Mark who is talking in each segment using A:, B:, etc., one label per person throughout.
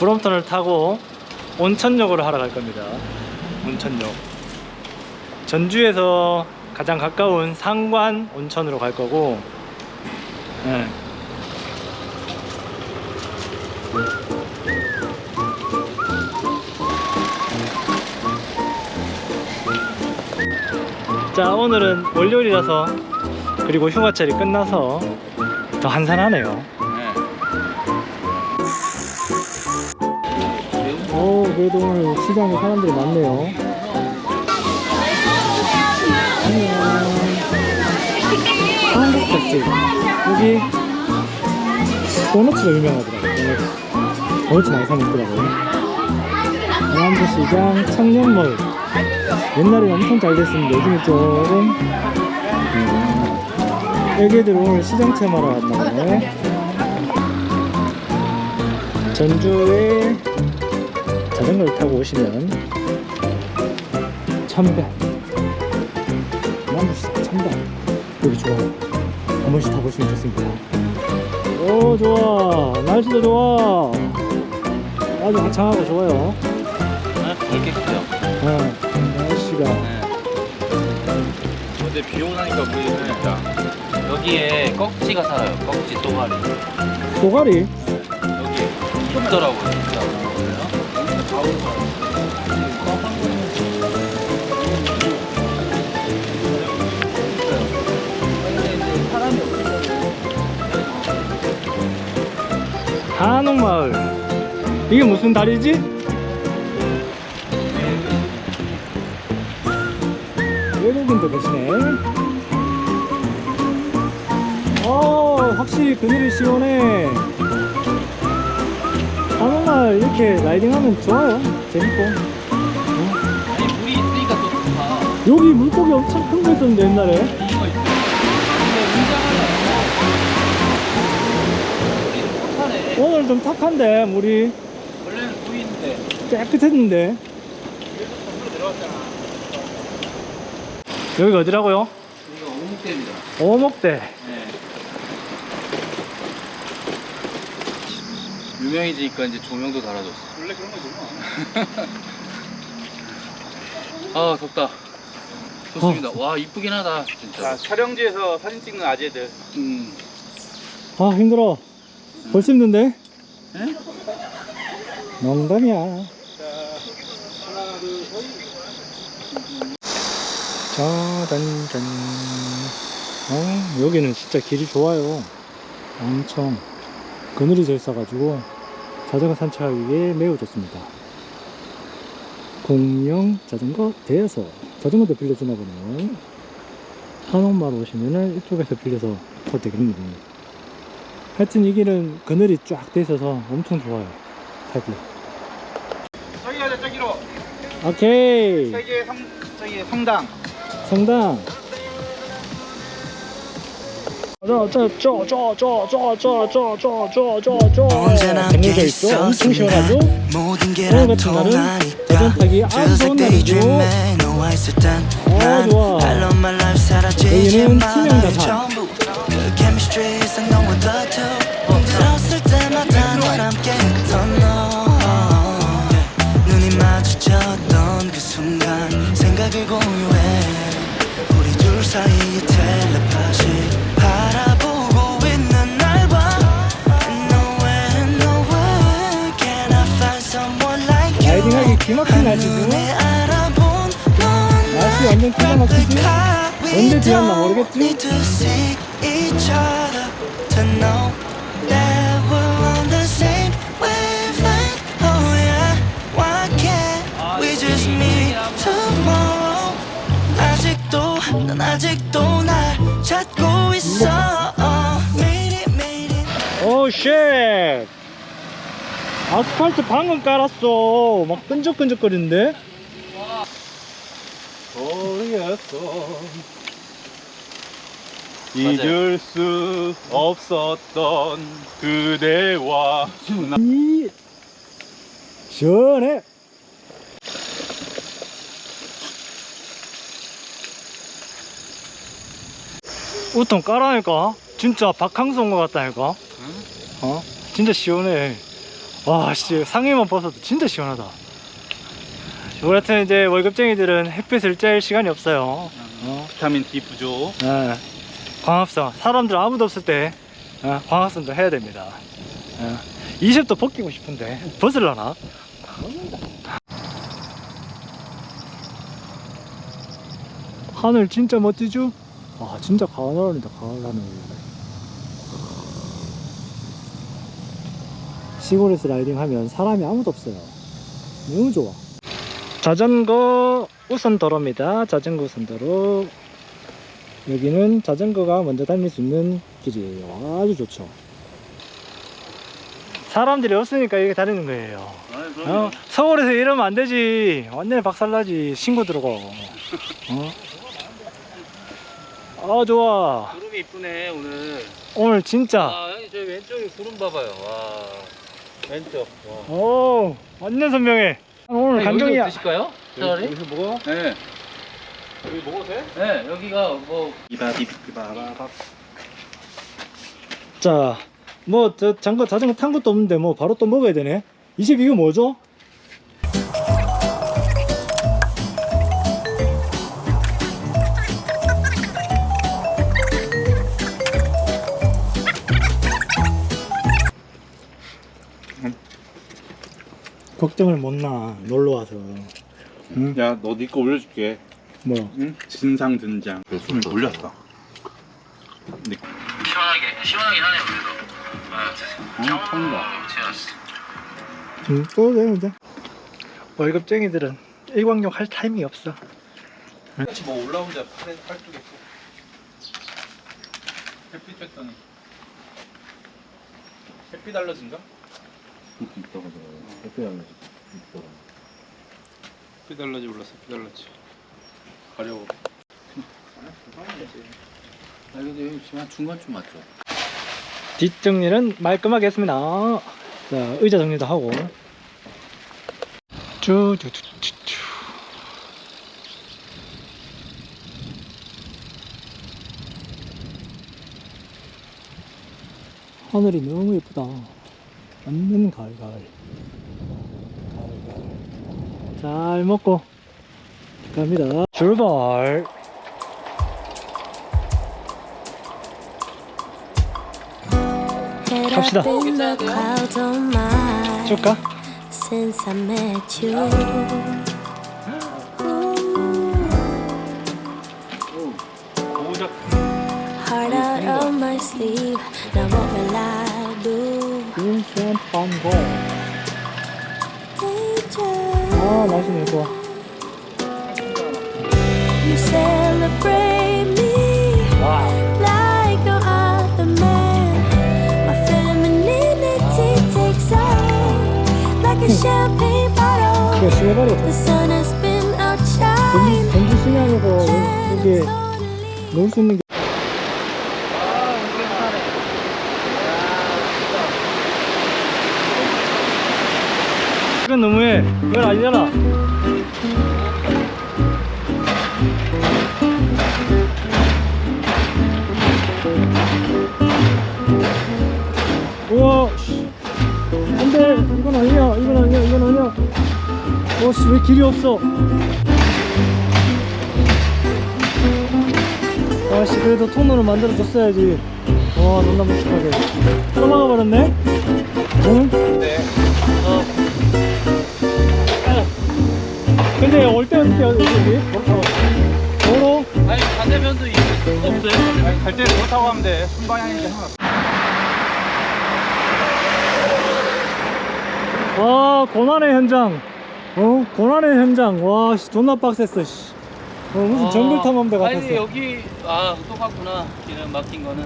A: 브롬턴을 타고 온천역으로 하러 갈 겁니다. 온천역. 전주에서 가장 가까운 상관 온천으로 갈 거고. 네. 자 오늘은 월요일이라서 그리고 휴가철이 끝나서 더 한산하네요. 그래도 오늘 시장에 사람들이 많네요. 안녕. 한국 맛집. 여기 도너츠가 유명하더라고요. 도너츠. 도너츠 많이 사 먹더라고요. 남부시장 청년몰. 옛날에 엄청 잘 됐었는데 요즘에 조금 음, 애기들 오늘 시장 체험하러 왔나 보네. 전주에 자전거를 타고 오시면 참배 남부시장 참배 여기 좋아요 한 번씩 타보시면 좋습니다 오 좋아 날씨도 좋아 아주 화창하고 좋아요
B: 넓게 크죠?
A: 어, 날씨가
B: 네. 근데 비 오나니까 흐르니까 여기에 꺽지가 살아요. 꺽지 또가리.
A: 또가리
B: 여기 있더라고요, 진짜.
A: 한옥마을. 이게 무슨 다리지? 외국인도 계시네. 어 확실히 그늘이 시원해 한옥마을 이렇게 라이딩하면 좋아요 재밌고
B: 아니, 물이 있으니까 또 좋다.
A: 여기 물고기 엄청 큰 거 있었는데 옛날에
B: 이거 있어. 근데 웅장하다. 물이 못하네.
A: 오늘 좀 탁한데 물이
B: 원래는 보이는데.
A: 깨끗했는데
B: 들어갔잖아.
A: 여기가 어디라고요?
B: 여기가 오목대입니다.
A: 오목대
B: 유명해지니까 이제 조명도 달아줬어. 원래 그런 거지 뭐. 아 덥다. 좋습니다. 와 이쁘긴 하다 진짜.
C: 자, 촬영지에서 사진 찍는 아재들.
B: 음.
A: 아 힘들어 벌써 힘든데?
B: 네?
A: 농담이야 짜잔짠 어, 여기는 진짜 길이 좋아요 엄청 그늘이 져 있어가지고 자전거 산책하기에 매우 좋습니다. 공영 자전거 대여소. 자전거도 빌려주나 보네요. 한옥마을 오시면은 이쪽에서 빌려서 타도 되겠네요 하여튼 이 길은 그늘이 쫙 돼 있어서 엄청 좋아요. 타기
C: 저기 가자, 저기로.
A: 오케이.
C: 세계 성, 저기 성당.
A: 성당
D: 언제나
A: 게 있어 엄청 시원하죠? 오늘 같은 날은 대전 타기 아주 좋은 날이죠
D: 아
A: 좋아 여기는 투명자산
D: 생각을 공유해 우리 둘
A: 사이에 이만큼 가지고 날씨 완전 기가 막히지? 언제 지났나 모르겠지?
D: 난 아직도 날 찾고 있어. 네.
A: 오 쉣! 아스팔트 방금 깔았어. 막 끈적끈적거리는데? 모르겠어
C: 잊을 수 없었던 그대와
A: 이 시원해 우통 깔아니까? 진짜 바캉스 온것 같다니까? 어? 진짜 시원해 와 씨 상의만 벗어도 진짜 시원하다 우리 같은 이제 월급쟁이들은 햇빛을 쬐일 시간이 없어요 어?
C: 비타민 D 부족
A: 예. 광합성 사람들 아무도 없을 때 예, 광합성도 해야 됩니다 예. 20도 벗기고 싶은데 벗을라나? 하늘 진짜 멋지죠? 와 진짜 가을 하늘이다 가을 하늘 시골에서 라이딩하면 사람이 아무도 없어요. 너무 좋아. 자전거 우선도로입니다. 자전거 우선도로. 여기는 자전거가 먼저 다닐 수 있는 길이에요. 아주 좋죠. 사람들이 없으니까 이렇게 다니는 거예요. 어? 서울에서 이러면 안 되지. 완전히 박살나지 신고 들어가 어? 아 좋아.
B: 구름이 이쁘네 오늘.
A: 오늘 진짜.
B: 아 저기 왼쪽에 구름 봐봐요. 와 왼쪽. 와.
A: 오 완전 선명해 오늘 감정이야
B: 드실까요? 차라리?
C: 여기서 먹어? 네 여기 먹어도 돼?
B: 네 여기가 뭐
A: 자, 뭐, 저, 잠깐 자전거 탄 것도 없는데, 뭐, 바로 또 먹어야 되네. 이 집 이거 뭐죠? 걱정을 못나, 놀러 와서. 응?
C: 야너 네거 올려줄게
A: 뭐,
C: 응? 진상 등장 손을 올렸어
B: 시원하게 시원하긴 하네요 그래도. 아,
C: 응? 처음이다
A: 응, 써도 돼, 이제. 월급쟁이들은 일광욕 할 타임이 없어.
C: 같이 뭐 올라오자 팔에 팔뚝에 햇빛 쬐더니 햇빛 알러진가? 햇빛 알러지 올랐어 햇빛 알러지 가려워
B: 아 근데 여기 지금 한 중간쯤 맞죠?
A: 뒷정리는 말끔하게 했습니다. 자, 의자 정리도 하고. 쭈쭈쭈쭈쭈. 하늘이 너무 예쁘다. 완전 가을, 가을. 가을, 가을. 잘 먹고 갑니다. 출발. 갑시다. 줄까?
E: since I met you.
C: 오작
E: Heart out of my sleeve. Now what will I do?
A: 인생 판 이게
E: shining.
A: 전주 시내하고
E: Can't
A: 여기
E: totally
A: 놀수 있는 게 이건 너무해 이건 아니잖아. 우와. 씨. 안돼 이건 아니야 이건 아니야 이건 아니야. 어씨 왜 길이 없어? 아씨 그래도 통로를 만들어 줬어야지. 와 존나 묵직하게. 떠나가 버렸네? 응?
C: 네
A: 근데 올때 어떻게 해야 되지? 도로?
B: 아니 반대편도 있- 없어요?
C: 아니 갈 때는 못 타고 가면 돼 순방향인데
A: 아 고난의 현장 어? 고난의 현장 와 씨, 존나 빡셌어 씨. 어, 무슨
B: 아,
A: 정글 탐험대 같았어
B: 아니 여기 아 똑같구나 길은 막힌 거는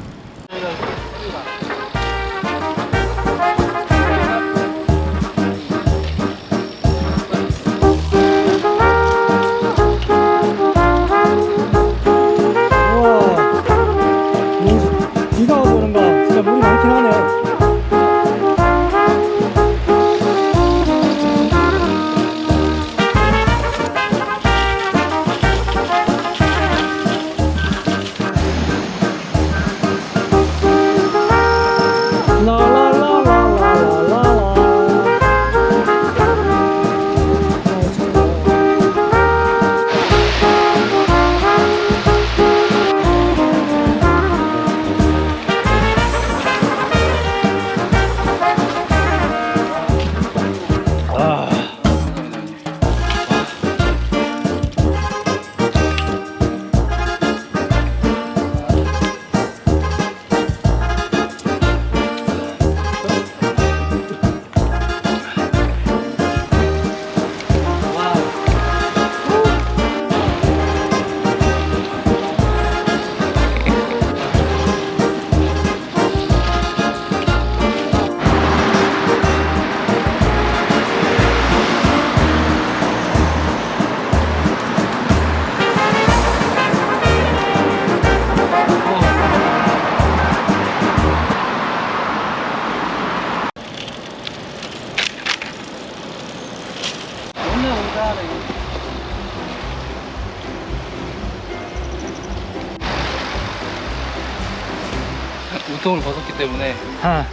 B: 때문에
A: 아,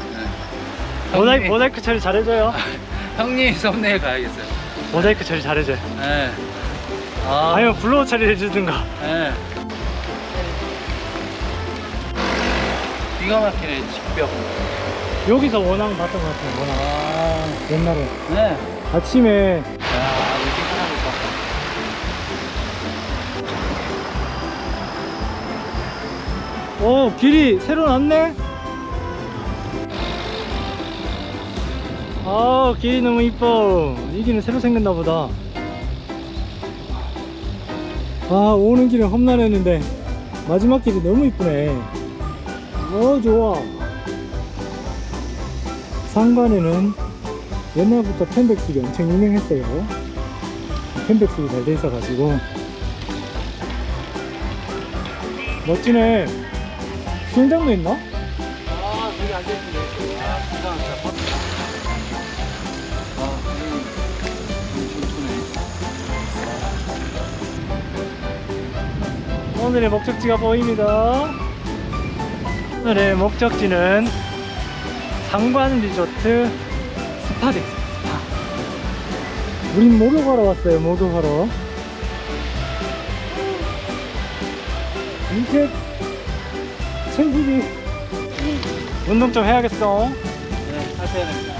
B: 네.
A: 모자이크,
B: 형님이-
A: 모자이크 처리 잘해줘요.
B: 형님 썸네일 가야겠어요.
A: 모자이크 처리 잘해줘요.
B: 네. 아,
A: 아니면 블로우 처리 해주든가.
B: 네. 기가 막히네 직벽.
A: 여기서 원앙 봤던 것 같아요, 원앙.
B: 아,
A: 옛날에.
B: 네.
A: 아침에
B: 야, 이렇게 하나니까.
A: 오 길이 새로 났네 아 길이 너무 이뻐. 이 길은 새로 생겼나 보다. 아 오는 길은 험난했는데 마지막 길이 너무 이쁘네. 오 좋아. 상관에는 옛날부터 펜백숙이 엄청 유명했어요. 펜백숙이 잘 돼 있어 가지고. 멋지네. 수영장도 있나? 오늘의 목적지가 보입니다. 오늘의 목적지는 상관 리조트 스파덱 스파. 우린 목욕하러 왔어요, 목욕하러. 이제 챙기기. 운동 좀 해야겠어.
B: 네, 하셔야 됩니다.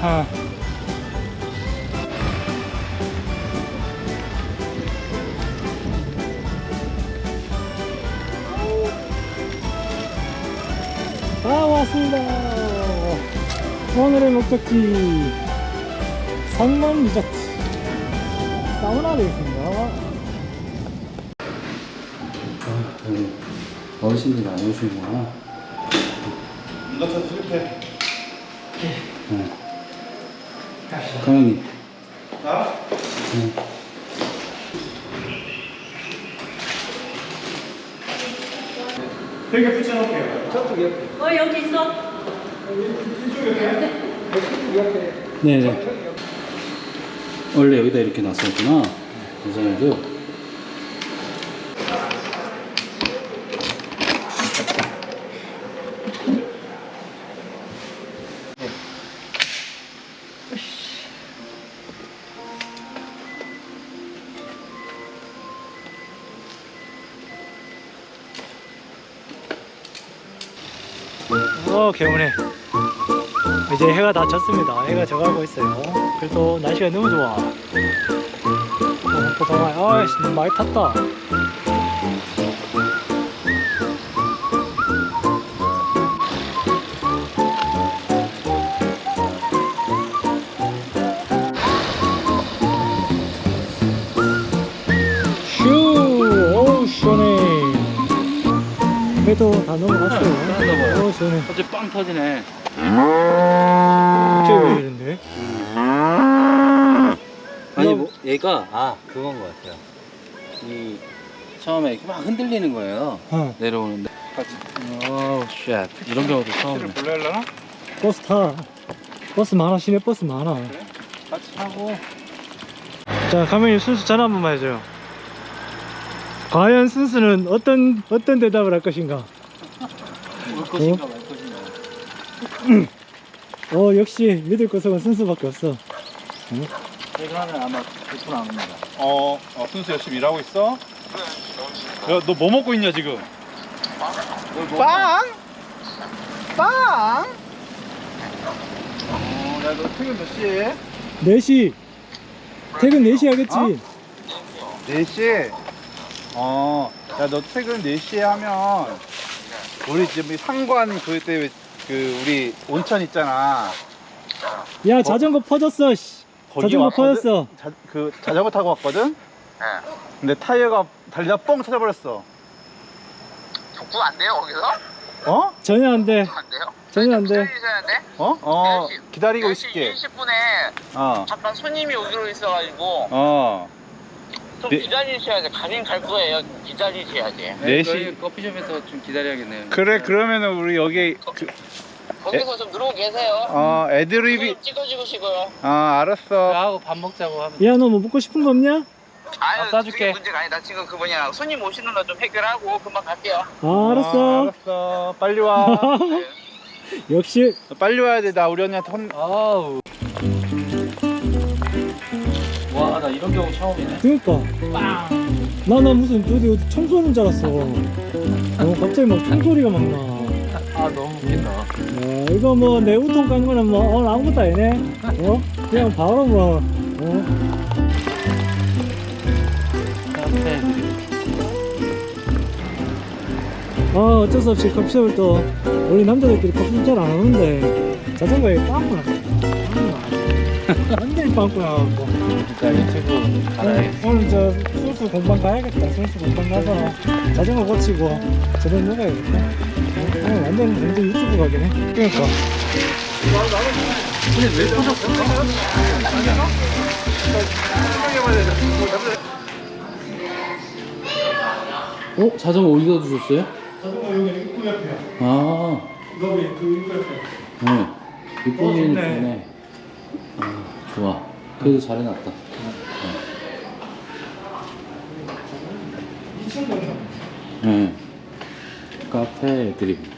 A: 어. 아 왔습니다 오늘의 목적지 상만 리조트 사우나도 있습니다
B: 어르신들이 안 오시는구나.
F: 이것도 실패.
B: 강현님.
F: 나?
A: 되게 붙여놓을게요
G: 어 여기 있어.
B: 네네. 원래 여기다 이렇게 놨었구나. 예전에도.
A: 이제 해가 다 졌습니다. 해가 져가고 있어요. 그래도 날씨가 너무 좋아. 또 동아 아이씨 너무 많이 탔다. 슈! 어우 시원해. 해도 다 넘어갔어요.
B: 어
A: 시원해.
B: 어제 빵 터지네.
A: 갑자기 왜 이런데?
B: 아니 뭐 얘가 아 그건 것 같아요. 이 처음에 이렇게 막 흔들리는 거예요.
A: 어
B: 내려오는데. 어우 쉣 이런 경우도 처음이네.
F: 불러 하려나?
A: 버스 타 버스 많아 시내 버스 많아
F: 같이 하고.
A: 자 가면이 순수 전화 한 번만 해줘요 과연 순수는 어떤 어떤 대답을 할 것인가
B: 올 것인가 말 것인가.
A: 어 역시 믿을 것은 순수밖에 없어
B: 하면 아마 100%안 옵니다.
F: 어, 어, 순수 열심히 일하고 있어? 야, 너 뭐 먹고 있냐, 지금? 빵! 빵! 어, 야, 너 퇴근 몇 시에?
A: 4시 퇴근 4시 하겠지
F: 어? 4시? 어, 야, 너 퇴근 4시에 하면, 우리 지금 이 상관 그때 그, 우리 온천 있잖아.
A: 야 자전거 퍼졌어 씨.
F: 거기
A: 자전거
F: 왔거든?
A: 퍼졌어
F: 자, 그 자전거 타고 왔거든? 근데 타이어가 달리다 뻥 터져버렸어.
H: 복구 안 돼요 거기서?
F: 어?
A: 전혀 안돼
H: 안 돼요?
A: 전혀 안 돼
H: 기다리셔야 돼?
F: 어? 어,
H: 4시,
F: 기다리고
H: 4시
F: 있을게.
H: 20분에
F: 어,
H: 잠깐 손님이 오기로 있어가지고
F: 어.
H: 좀
F: 네.
H: 기다리셔야 돼 가긴 갈 거예요 기다리셔야
F: 돼네
B: 저희
F: 시-
B: 커피숍에서 좀 기다려야겠네요.
F: 그래, 그러면은 우리 여기, 그,
H: 거기서 좀 누르고 계세요
F: 어, 애드립이,
H: 좀 찍어주시고요
F: 아, 알았어.
B: 하고 밥 먹자고 하면.
A: 야 너 뭐 먹고 싶은 거 없냐?
H: 아유
B: 싸줄게.
H: 그게 문제가 아니다 지금 그 뭐냐 손님 오시는 거 좀 해결하고 금방 갈게요
A: 아 알았어
F: 어, 알았어. 빨리 와.
H: 네.
A: 역시
F: 빨리 와야 돼. 나 우리 언니한테 혼.
B: 아우. 나 이런 경우 처음이네.
A: 그니까 나나 무슨 어디 어디 청소하는 줄 알았어 어, 갑자기 막 총소리가 막 나
B: 아, 너무 웃긴다.
A: 어, 이거 뭐 내 우통 까는 거는 뭐 어, 아무것도 아니네 어? 그냥 바로 뭐 어?
B: 카페
A: 아 어쩔 수 없이 커피숍을 또 우리 남자들끼리 커피숍 잘 안 하는데 자전거에 빵꾸나 완전히 갖고
B: 진짜 유튜브 알아야겠어.
A: 오늘 저 술수 공방 가야겠다 술수 공방 가서 자전거 고치고 저녁 먹어야겠다 어, 오늘 완전 완전 유튜브 가게네 그러니까
B: 근데 왜? 어? 자전거 어디다 두셨어요?
A: 자전거 여기 입구 옆에요
B: 아,
A: 여기 그 입구 옆에
B: 네. 이쁘긴
A: 좋네.
B: 이쁘네. 아, 좋아. 그래도 잘 해놨다.
A: 2층 건너
B: 네. 카페 드립.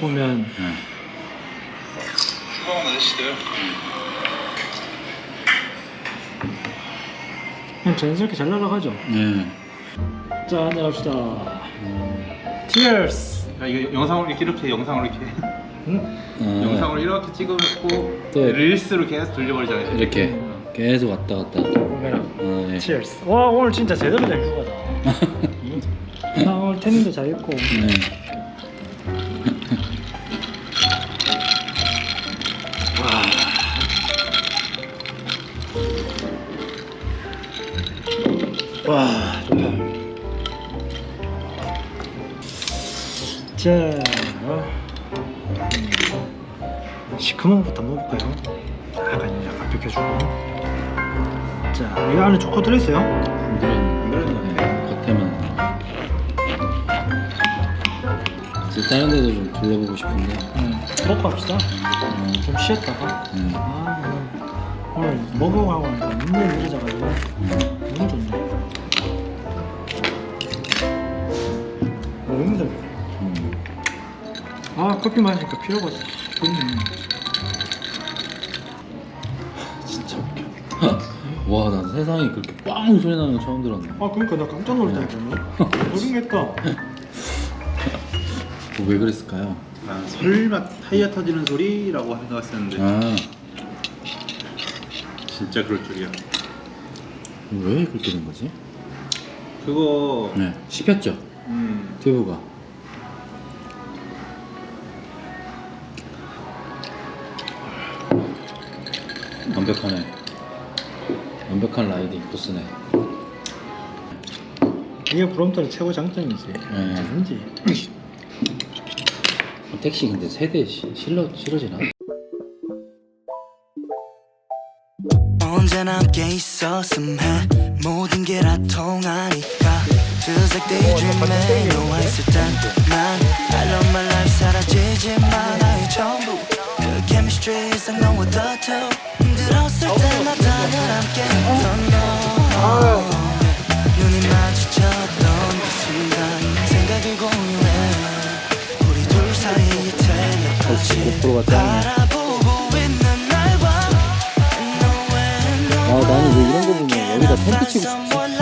A: 보면
B: 네.
F: 아저씨들.
A: 그냥 자연스럽게 잘 날아가죠
B: 네.
A: 자 한잔합시다
B: 음.
A: Cheers
F: 야, 이거 영상으로 이렇게 이렇게 영상으로 이렇게
A: 응?
B: 아,
F: 영상으로 이렇게 찍어놓고
B: 또
F: 릴스로 계속 돌려버리잖아요.
B: 이렇게 계속 왔다 갔다. 아, 네.
A: Cheers 와 오늘 진짜 제대로 된 휴가다 나 오늘 태닝도 잘 입고
B: 네.
A: 와 좋다 자 음, 시큼한 것부터 먹어볼까요? 약간 약간 비켜주고 자 이거 안에 초코 들어있어요?
B: 안 그래도 네. 겉에만. 이제 다른 데도 좀 둘러보고 싶은데.
A: 응 먹고 합시다
B: 음,
A: 좀 쉬었다가
B: 음,
A: 아 오늘 먹어하고 하니까 눈물이 흐려져가지고
B: 음.
A: 너무 좋네 아 커피 마시니까 피로가 좋네
B: 진짜 웃겨. 와, 난 세상에 그렇게 빵 소리 나는 거 처음 들었네.
A: 아 그러니까 나 깜짝 놀랐다니까 모르겠다
B: 그거 왜 그랬을까요?
F: 아, 설마 타이어 터지는 소리라고 생각했었는데
B: 아,
F: 진짜 그럴 줄이야.
B: 왜 그렇게 된 거지?
F: 그거
B: 네, 씹혔죠?
F: 음,
B: 튜브가. 완벽하네. 완벽한 라이딩 코스네.
A: 이게 브롬터의 최고 장점이지
B: 네.
A: 아닌지
B: 택시 근데 세대 시- 실러 실어지나?
D: 언제나 함께 있었음 해 모든 게 다 통하니까 Feels like daydreaming 너와 있을 땐난 I love my life 사라지지만 전부 그 chemistry 이상 너와 더투 힘들었을 때마다 늘 함께 있던 너 눈이 마주쳤던 그 순간 생각이 공유해 우리 둘 사이의 텔레파시
B: 짱이네.
D: 바라보고 있는 날 봐. And know when know
B: 아 나는 왜 이런 거 보면 여기다 텐트 치고 싶지?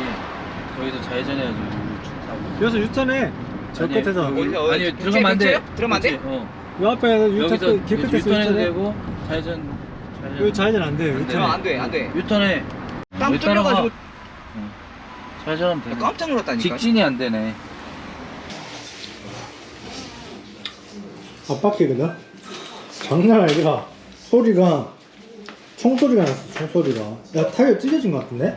B: 안. 거기서 좌회전해야지. 우측 타고.
A: 여기서 유턴해 저
B: 아니,
A: 끝에서
B: 여기-
H: 어디서,
B: 아니
H: 어디-
B: 들어가면 안 돼.
H: 들어가면 안 돼?
B: 어.
A: 요 앞에 유턴
B: 여기서
A: 끝- 길 끝에서
B: 유턴해도
A: 유턴해
B: 되고 좌회전. 좌회전.
A: 여기 좌회전 안 돼요
H: 어,
A: 유턴
H: 안 돼, 안 돼.
B: 유턴해.
H: 땀? 뚫려가지고
B: 응. 좌회전하면 돼.
H: 깜짝 놀랐다니까.
B: 직진이 안 되네.
A: 앞바퀴거든? 장난 아니라 소리가 총소리가 났어 총소리가 야 타이어 찢어진 것 같은데?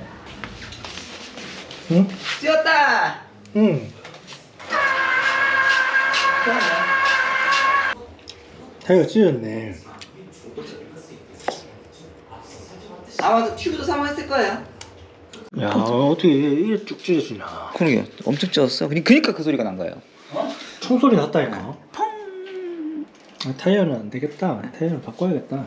A: 응?
H: 뛰었다.
A: 응 타이어 찢어졌네
H: 아마도 튜브도 사망했을 거예요.
A: 야 어떻게 이게 쭉 찢어지냐
G: 그러게 엄청 찢었어. 그니- 그니까 그 소리가 난 거예요.
A: 총소리 났다니까 아, 타이어는 안 되겠다 타이어를 바꿔야겠다